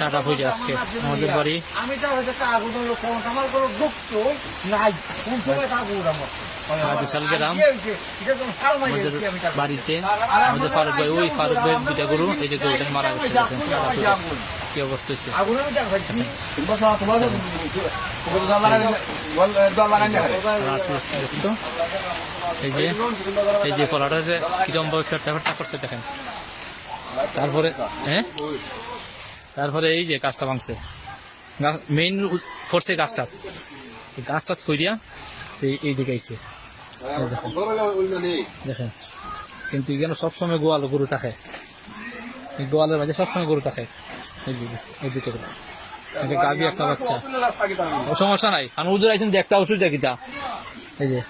Tata হয়ে আজকে আমাদের বাড়ি। আমি তো হয়তো কাগজ কোন আমার কোনো গুপ্ত নাই। কোন সময় কাগজ আমার বিশাল গ্রাম। কি হয়েছে? এটা তো সাল মাইরে আমাদের দিচ্ছি আমি টাকা। বাড়িতে আমাদের ফারুক ভাই ওই ফারুক ভাই দুটা গরু এই যে গরুটা মারা গেছে হয়ে। কি অবস্থা হয়েছে? এই যে এই যে কলাটা যে কিরম ভাবে ফেরচা ফেরচা করছে দেখেন। তারপরে হ্যাঁ? তারপরে এই যে গাছটা ভাঙছে। মেইন করছে গাছটা। গাছটা থইয়া এই দিকে আইছে। দেখেন। কিন্তু এখানে সবসময় গোয়াল গরু থাকে। গোয়ালের মাঝে সবসময় গরু থাকে। এই দিকে করে। একটা বাচ্চা। সমস্যা নাই। আমি উজুর আইছেন দেখতে ওষুধ দেখিতা এই যে।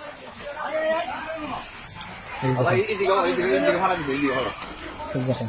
দেখেন,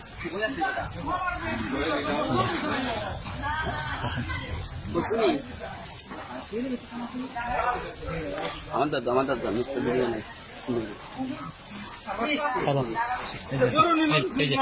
আমার দাদা আমার দাদা মিথ্যা ভিডিও নেই এই যে